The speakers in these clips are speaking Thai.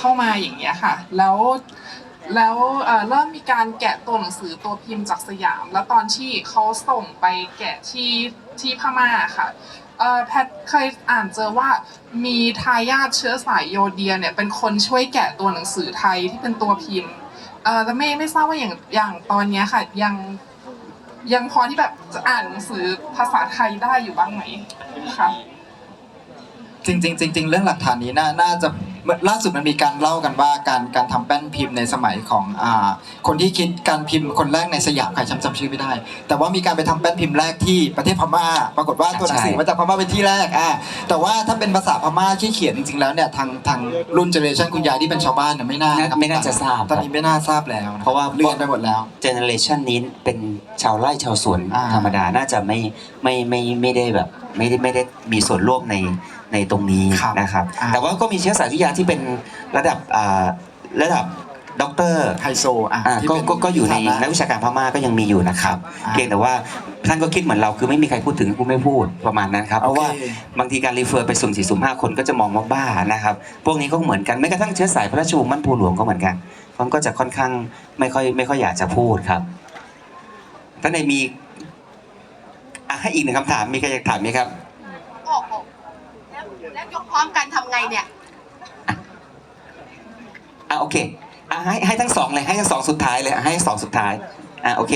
เข้ามาอย่างเงี้ยค่ะ แล้วแล้วเอ่อเริ่มมีการแกะตัวหนังสือตัวพิมพ์จากสยาม แล้วตอนที่เขาส่งไปแกะที่ที่พม่าค่ะเอ่อแพทเคยอ่านเจอว่ามีทายาทเชื้อสายโยเดียเนี่ยเป็นคนช่วยแกะตัวหนังสือไทยที่เป็นตัวพิมพ์เอ่อแล้วไม่ไม่ทราบว่าอย่างอย่างตอนเนี้ยค่ะยังยังพอที่แบบจะอ่านหนังสือภาษาไทยได้อยู่บ้างไหมคะ จริงๆจริงๆเรื่องหลักฐานนี้น่าน่าจะ ล่าสุดมันมีการเล่ากันว่าการการทำแป้นพิมพ์ในสมัยของอ่าคนที่คิดการพิมพ์คนแรกในสยามใครจำจำชื่อไม่ได้ แต่ว่ามีการไปทำแป้นพิมพ์แรกที่ประเทศพม่า ปรากฏว่าตัวหนังสือใช่มาจากพม่าเป็นที่แรกอ่าแต่ว่าถ้าเป็นภาษาพม่าที่เขียนจริงๆแล้วเนี่ยทางทางรุ่นเจเนอเรชันคุณยายที่เป็นชาวบ้านเนี่ยไม่น่าน่าไม่น่าจะทราบตอนนี้ไม่น่าทราบแล้วนเพราะว่าเรียนไปหมดแล้ว เจเนอเรชันนี้เป็นชาวไร่ชาวสวนอ่า ธรรมดาน่าจะไม่ไม่ไม่ไม่ได้แบบ ไม่ได้ไม่ได้มีส่วนร่วมใน ในตรงนี้ครับนะครับ อ่า แต่ว่าก็มีเชื้อสายวิทยาที่เป็นระดับอ่าระดับด็อกเตอร์ ไฮโซอะอ่าที่ก็เป็นก็ก็อยู่ในฐาะ นักวิชาการพม่าก็ยังมีอยู่นะครับ อ่าเพียงแต่ว่าท่านก็คิดเหมือนเราคือไม่มีใครพูดถึงกูไม่พูดประมาณนั้นครับ เพราะว่าโอเค บางทีการรีเฟอร์ไปสุ่มสี่สุ่มห้าคนก็จะมองว่าบ้านะครับ พวกนี้ก็เหมือนกันแม้กระทั่งเชื้อสายพระราชวงศ์มั่นภูหลวงก็เหมือนกันมันก็จะค่อนข้างไม่ค่อยไม่ค่อยอยากจะพูดครับท่านในมีอะให้อีกหนึ่งคำถามมีใครอยากถามไหมครับ โอ้โหแล้วแล้ว ยกพร้อมกันทำไงเนี่ย อะโอเคอะให้ให้ทั้งสองเลยให้ทั้งสองสุดท้ายเลยอะให้ทั้งสองสุดท้ายอะโอเค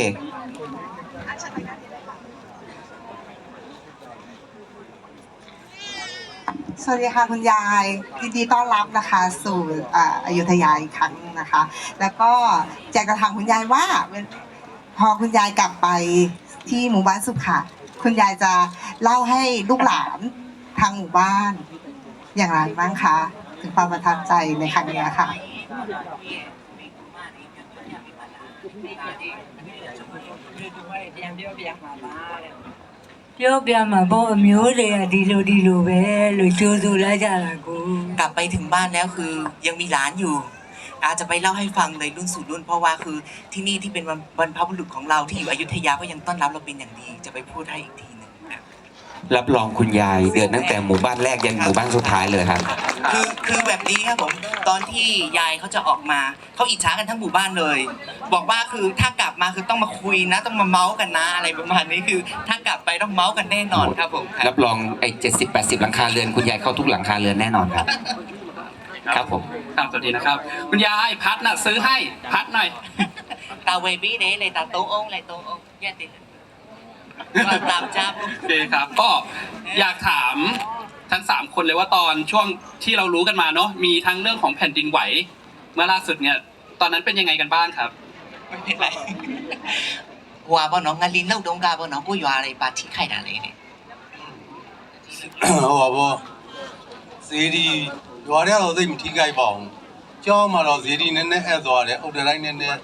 สวัสดีค่ะคุณยายยินดีต้อนรับนะคะสู่อ่าอยุธยาอีกครั้งหนึ่งนะคะ แล้วก็อยากจะถามคุณยายว่าเวลพอคุณยายกลับไปที่หมู่บ้านสุขะคุณยายจะเล่าให้ลูกหลานทางหมู่บ้าน อย่างไรบ้างคะ ถึงความประทับใจในครั้งนี้ค่ะ ပြောပြမှာပေါ့အမျိုးတွေကဒီလိုဒီလိုပဲလို့ကြိုးဆိုလိုက်ကြတာကို กลับไปถึงบ้านแล้วคือยังมีหลานอยู่ อาจจะไปเล่าให้ฟังเลยรุ่นสู่รุ่น เพราะว่าคือที่นี่ที่เป็นวันบรรพบุรุษของเราที่อยู่อยุธยาก็ยังต้อนรับเราเป็นอย่างดี จะไปพูดให้อีกทีหนึงค รับรับรองคุณยายเดินตั้งแต่หมู่บ้านแรกยันหมู่บ้านสุดท้ายเลยครับ คือคือแบบนี้ครับผมตอนที่ยายเขาจะออกมาเขาอิจฉากันทั้งหมู่บ้านเลย บอกว่าคือถ้ากลับมาคือต้องมาคุยนะ ต้องมาเมาส์กันนะอะไรประมาณนี้คือ ถ้ากลับไปต้องเมาส์กันแน่นอนครับผมครับรับรองไอ้เจ็ดสิบแปดสิบหลังคาเรือนคุณยายเข้าทุกหลังคาเรือนแน่นอนครับ ครับผม ครับสวัสดีนะครับ คุณยายพัดน่ะซื้อให้พัดหน่อย ตาเวบี้เด้เลยตาโตโองเลยโตโองแย่ติด มาตามจ้าปุ๊บ โอเคครับ ก็อยากถามทั้งสามคนเลยว่าตอนช่วงที่เรารู้กันมาเนาะมีทั้งเรื่องของแผ่นดินไหว เมื่อล่าสุดเนี่ย ตอนนั้นเป็นยังไงกันบ้างครับ ไม่เป็นไรหัวบ่น้องงานลินเล่าดงกาบ่น้องกูอยู่อะไรปาที่ไข่ดาเลยเนี่ย ဟိုပါဘောဇေဒီရွာထဲတော့သိပ်မထိခိုက်ပါဘူးကျောင်းမှာတော့ဇေဒီနည်းနည်းအပ်သွားတယ်အုတ်တတိုင်းနည်းနည်း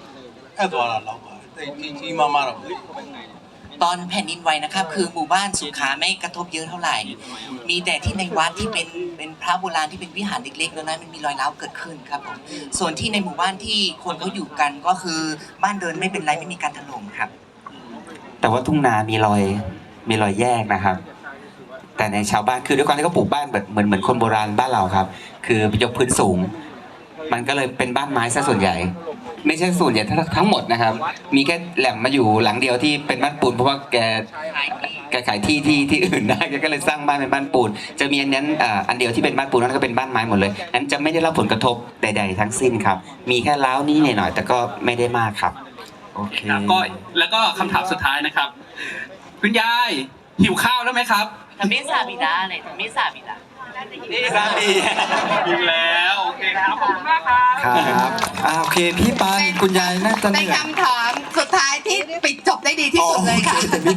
အပ်သွားတာတော့ပါသိပ်ကြီးကြီးမားမားတော့မဟုတ်ဘူး ตอนแผ่นดินไหวนะครับ คือหมู่บ้านสุขาไม่กระทบเยอะเท่าไหร่ มีแต่ที่ในวัดที่เป็นเป็นพระโบราณที่เป็นวิหารเล็กๆแล้วนั้นมันมีรอยร้าวเกิดขึ้นครับผมส่วนที่ในหมู่บ้านที่คนเขาอยู่กันก็คือบ้านเดินไม่เป็นไรไม่มีการถล่มครับ แต่ว่าทุ่งนามีรอยมีรอยแยกนะครับ แต่ในชาวบ้านคือด้วยความที่เขาปลูกบ้านแบบเหมือนเหมือนคนโบราณบ้านเราครับ คือยกพื้นสูง มันก็เลยเป็นบ้านไม้ซะส่วนใหญ่ ไม่ใช่ส่วนใหญ่ทั้งทั้งหมดนะครับ มีแค่แหลมมาอยู่หลังเดียวที่เป็นบ้านปูนเพราะว่าแกแกขายที่ที่ที่อื่นได้แกก็เลยสร้างบ้านเป็นบ้านปูน จะมีอันนั้นอ่าอันเดียวที่เป็นบ้านปูนนั่นก็เป็นบ้านไม้หมดเลยนั้นจะไม่ได้รับผลกระทบใด ๆ ทั้งสิ้นครับ มีแค่ร้าวนี้หน่อยๆแต่ก็ไม่ได้มากครับโอเคครับก็แล้วก็คำถามสุดท้ายนะครับ คุณยายหิวข้าวแล้วไหมครับทำไม่สาบิดาเลยทำไม่สาบิดา หิวแล้ว โอเคครับขอบคุณมากครับ ครับอ่าโอเคพี่ปานคุณยายน่าจะเหเป็นนื่อยคำถามสุดท้ายที่ปิดจบได้ดีที่สุดเลยค่ะอ๋อโอแต่มี